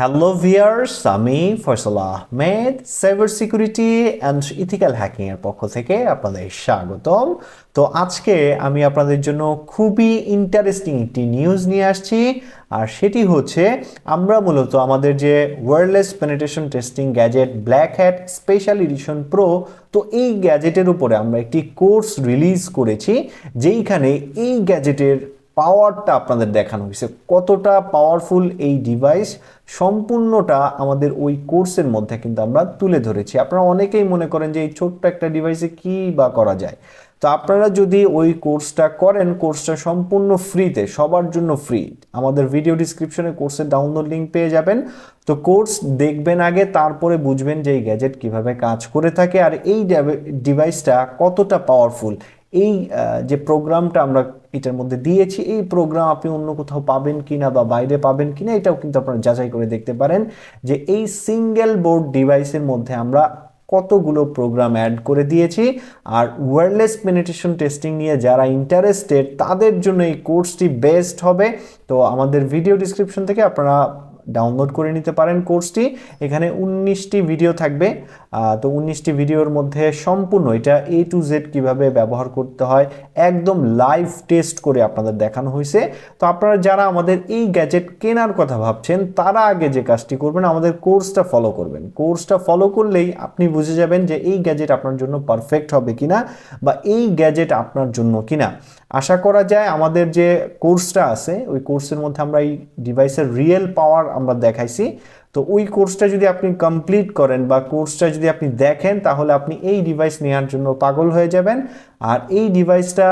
Hello viewers আমি Faisal Ahmed cyber security and ethical hacking এর পক্ষ থেকে আপনাদের স্বাগতম। তো আজকে আমি আপনাদের জন্য খুবই ইন্টারেস্টিং একটি নিউজ নিয়ে আসছি, আর সেটি হচ্ছে আমরা মূলত আমাদের যে wireless penetration testing gadget black hat special edition pro তো এই গ্যাজেটের উপরে আমরা একটি কোর্স রিলিজ করেছি, যেইখানে এই গ্যাজেটের পাওয়ারটা আপনাদের দেখানো হয়েছে। কতটা পাওয়ারফুল এই ডিভাইস সম্পূর্ণটা আমাদের ওই কোর্সের মধ্যে কিন্তু আমরা তুলে ধরেছি। আপনারা অনেকেই মনে করেন যে এই ছোট্ট একটা ডিভাইসে কী বা করা যায়? তো আপনারা যদি ওই কোর্সটা করেন কোর্সটা সম্পূর্ণ ফ্রিতে সবার জন্য ফ্রি আমাদের ভিডিও ডিসক্রিপশনে কোর্সের ডাউনলোড লিঙ্ক পেয়ে যাবেন। তো কোর্স দেখবেন আগে, তারপরে বুঝবেন যে এই গ্যাজেট কীভাবে কাজ করে থাকে আর এই ডিভাইসটা কতটা পাওয়ারফুল এই যে প্রোগ্রামটা আমরা এটার মধ্যে দিয়েছি, এই প্রোগ্রাম আপনি অন্য কোথাও পাবেন কি না বা বাইরে পাবেন কি না এটাও কিন্তু আপনারা যাচাই করে দেখতে পারেন যে এই সিঙ্গেল বোর্ড ডিভাইসের মধ্যে আমরা কতগুলো প্রোগ্রাম অ্যাড করে দিয়েছি। আর ওয়্যারলেস পেনিটেশন টেস্টিং নিয়ে যারা ইন্টারেস্টেড তাদের জন্য এই কোর্সটি বেস্ট হবে। তো আমাদের ভিডিও ডিসক্রিপশন থেকে আপনারা ডাউনলোড করে নিতে পারেন কোর্সটি। এখানে উনিশটি ভিডিও থাকবে। তো উনিশটি ভিডিওর মধ্যে সম্পূর্ণ এটা এ টু জেড কীভাবে ব্যবহার করতে হয়, একদম লাইভ টেস্ট করে আপনাদের দেখানো হয়েছে। তো আপনারা যারা আমাদের এই গ্যাজেট কেনার কথা ভাবছেন, তারা আগে যে কাজটি করবেন, আমাদের কোর্সটা ফলো করবেন। কোর্সটা ফলো করলেই আপনি বুঝে যাবেন যে এই গ্যাজেট আপনার জন্য পারফেক্ট হবে কিনা বা এই গ্যাজেট আপনার জন্য কিনা। আশা করা যায় আমাদের যে কোর্সটা আছে, ওই কোর্সের মধ্যে আমরা এই ডিভাইসের রিয়েল পাওয়ার আমরা দেখাইছি। তো ওই কোর্সটা যদি আপনি কমপ্লিট করেন বা কোর্সটা যদি আপনি দেখেন, তাহলে আপনি এই ডিভাইস নেওয়ার জন্য পাগল হয়ে যাবেন। আর এই ডিভাইসটা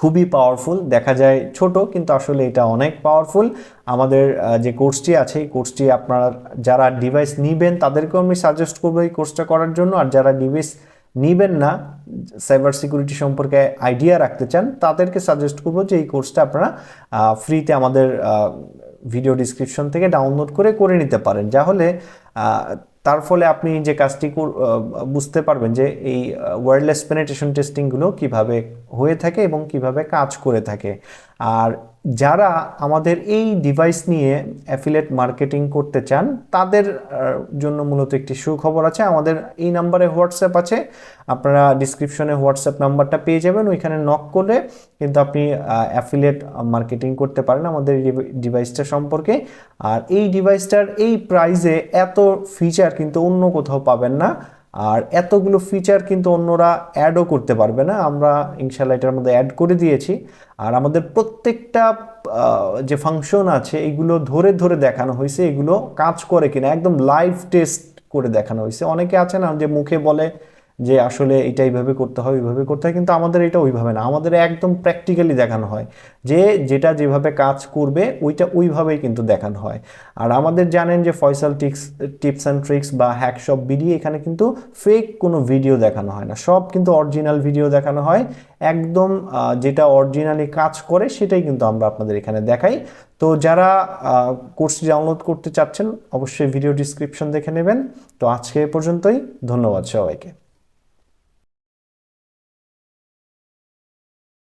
খুবই পাওয়ারফুল দেখা যায় ছোট, কিন্তু আসলে এটা অনেক পাওয়ারফুল আমাদের যে কোর্সটি আছে, এই কোর্সটি আপনারা যারা ডিভাইস নিবেন, তাদেরকেও আমি সাজেস্ট করব এই কোর্সটা করার জন্য। আর যারা ডিভাইস নিবেন না সাইবার সিকিউরিটি সম্পর্কে আইডিয়া রাখতে চান, তাদেরকে সাজেস্ট করব যে এই কোর্সটা আপনারা ফ্রিতে আমাদের ভিডিও ডিসক্রিপশন থেকে ডাউনলোড করে করে নিতে পারেন। যা হলে তার ফলে আপনি যে কাজটি বুঝতে পারবেন যে এই ওয়ার্ডলেস পেনিটেশন টেস্টিংগুলো কীভাবে হয়ে থাকে এবং কীভাবে কাজ করে থাকে। আর যারা আমাদের এই ডিভাইস নিয়ে অ্যাফিলেট মার্কেটিং করতে চান, তাদের জন্য মূলত একটি সুখবর আছে। আমাদের এই নাম্বারে হোয়াটসঅ্যাপ আছে। আপনারা ডিসক্রিপশনে হোয়াটসঅ্যাপ নাম্বারটা পেয়ে যাবেন। ওইখানে নক করলে কিন্তু আপনি অ্যাফিলেট মার্কেটিং করতে পারেন আমাদের ডিভাইসটা সম্পর্কে। আর এই ডিভাইসটার এই প্রাইজে এত ফিচার কিন্তু অন্য কোথাও পাবেন না। আর এতগুলো ফিচার কিন্তু অন্যরা অ্যাডও করতে পারবে না। আমরা ইনশাল্লাহ এটার মধ্যে অ্যাড করে দিয়েছি। আর আমাদের প্রত্যেকটা যে ফাংশন আছে, এগুলো ধরে ধরে দেখানো হয়েছে। এগুলো কাজ করে কিনা, একদম লাইভ টেস্ট করে দেখানো হয়েছে। অনেকে আছে না, যে মুখে বলে যে আসলে এটা এইভাবে করতে হয়, ওইভাবে করতে হয়, কিন্তু আমাদের এটা ওইভাবে না। আমাদের একদম প্র্যাকটিক্যালি দেখানো হয় যে যেটা যেভাবে কাজ করবে, ওইটা ওইভাবেই কিন্তু দেখানো হয়। আর আমাদের জানেন যে Faisal tricks tips and tricks বা হ্যাক সব ভিডিও এখানে কিন্তু ফেক কোনো ভিডিও দেখানো হয় না। সব কিন্তু অরিজিনাল ভিডিও দেখানো হয়। একদম যেটা অরিজিনালি কাজ করে, সেটাই কিন্তু আমরা আপনাদের এখানে দেখাই। তো যারা কোর্সটি ডাউনলোড করতে চাচ্ছেন, অবশ্যই ভিডিও ডিসক্রিপশন দেখে নেবেন। তো আজকে এ পর্যন্তই। ধন্যবাদ সবাইকে।